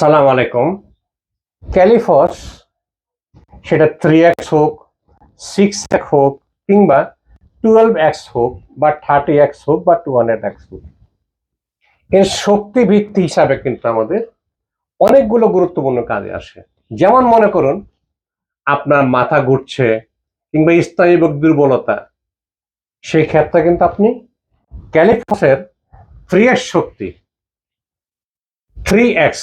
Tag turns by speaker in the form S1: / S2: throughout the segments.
S1: আসসালামু আলাইকুম। ক্যালিফস সেটা থ্রি এক্স হোক সিক্স এক্স হোক, কিংবা টুয়েলভ এক্স হোক, বা থার্টি এক্স হোক, বা টু হান্ড্রেড এক্স হোক। এর শক্তি ভিত্তি হিসাবে কিন্তু আমাদের অনেকগুলো গুরুত্বপূর্ণ কাজে আসে। যেমন মনে করুন, আপনার মাথা ঘুরছে কিংবা স্নায়ুবিক দুর্বলতা, সেই ক্ষেত্রে কিন্তু আপনি ক্যালিফসের থ্রি এক্স শক্তি থ্রি এক্স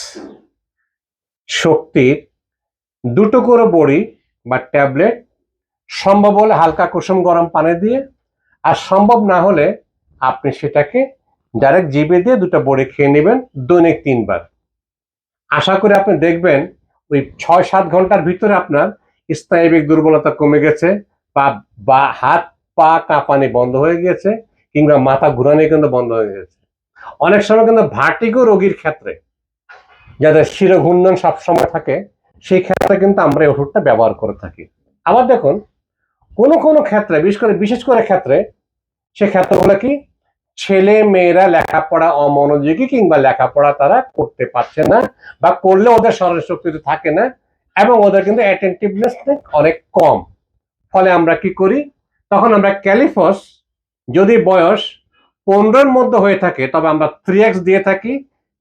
S1: শক্তির দুটো করে বড়ি বা ট্যাবলেট, সম্ভব হলে হালকা কুসুম গরম পানি দিয়ে, আর সম্ভব না হলে আপনি সেটাকে ডাইরেক্ট জিভে দিয়ে দুটো বড়ি খেয়ে নেবেন দৈনিক তিনবার। আশা করি আপনি দেখবেন ওই ছয় সাত ঘণ্টার ভিতরে আপনার স্নায়বিক দুর্বলতা কমে গেছে বা বা, হাত, পা কাঁপানি বন্ধ হয়ে গেছে কিংবা মাথা ঘুরানি কিন্তু বন্ধ হয়ে গেছে। অনেক সময় কিন্তু ভার্টিগো রোগীর ক্ষেত্রে যাদের শিরঘূর্ণন সবসময় থাকে, সেই ক্ষেত্রে কিন্তু আমরা এই ওষুধটা ব্যবহার করে থাকি। আবার দেখুন, কোনো কোনো ক্ষেত্রে, বিশেষ করে বিশেষ করে ক্ষেত্রে, সে ক্ষেত্রগুলো কি? ছেলে মেয়েরা লেখাপড়া অমনোযোগী কিংবা লেখাপড়া তারা করতে পারছে না বা করলে ওদের স্মরণ শক্তিতে থাকে না এবং ওদের কিন্তু অ্যাটেন্টিভনেস অনেক কম। ফলে আমরা কি করি? তখন আমরা ক্যালিফস যদি বয়স পনেরোর মধ্যে হয়ে থাকে, তবে আমরা থ্রি এক্স দিয়ে থাকি,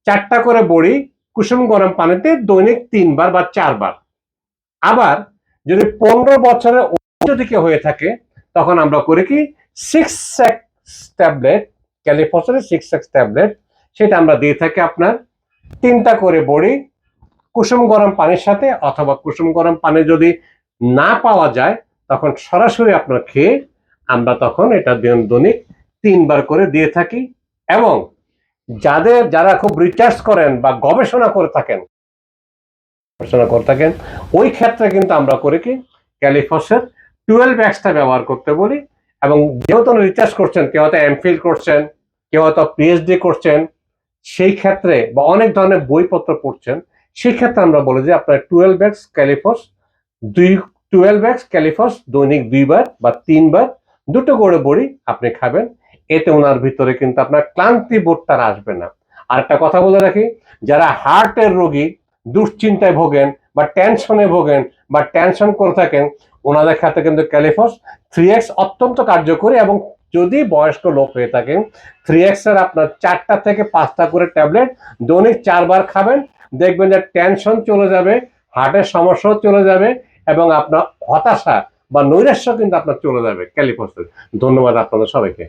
S1: চারটা করে বড়ি কুসুম গরম পানিতে দৈনিক তিনবার বা চারবার। আবার যদি পনেরো বছরের যদি হয়ে থাকে, তখন আমরা করি কি সিক্স এক্স ট্যাবলেট ক্যালিফসের সিক্স এক্স ট্যাবলেট সেটা আমরা দিয়ে থাকি আপনার তিনটা করে বড়ি কুসুম গরম পানির সাথে, অথবা কুসুম গরম পানি যদি না পাওয়া যায়, তখন সরাসরি আপনার খেয়ে আমরা তখন এটা দিন দৈনিক তিনবার করে দিয়ে থাকি এবং যাদের যারা খুব রিচার্জ করেন বা গবেষণা করে থাকেন, গবেষণা করে থাকেন, ওই ক্ষেত্রে কিন্তু আমরা করি কি? ক্যালিফসের টুয়েলভ এক্সটা ব্যবহার করতে বলি এবং যেহেতু রিচার্জ করছেন, কেউ হয়তো এমফিল করছেন, কেউ হয়তো পিএইচডি করছেন, সেই ক্ষেত্রে বা অনেক ধরনের বইপত্র পড়ছেন, সেই ক্ষেত্রে আমরা বলি যে আপনার টুয়েলভ এক্স ক্যালিফস দুই, টুয়েলভ এক্স ক্যালিফস দৈনিক দুইবার বা তিনবার দুটো করে বড়ি আপনি খাবেন। এতে ওনার ভিতরে কিন্তু আপনার ক্লান্তি বোধটা আসবে না। আর একটা কথা বলে রাখি, যারা হার্টের রোগী, দুশ্চিন্তায় ভোগেন বা টেনশনে ভোগেন বা টেনশন করে থাকেন, ওনাদের ক্ষেত্রে কিন্তু ক্যালিফস থ্রি এক্স অত্যন্ত কার্যকরী এবং যদি বয়স্ক লোক হয়ে থাকেন থ্রি এক্সের আপনার চারটা থেকে পাঁচটা করে ট্যাবলেট দৈনিক চারবার খাবেন, দেখবেন যে টেনশন চলে যাবে, হার্টের সমস্যাও চলে যাবে এবং আপনার হতাশা বা নৈরাশ্য কিন্তু আপনার চলে যাবে ক্যালিফসের ধন্যবাদ আপনাদের সবাইকে।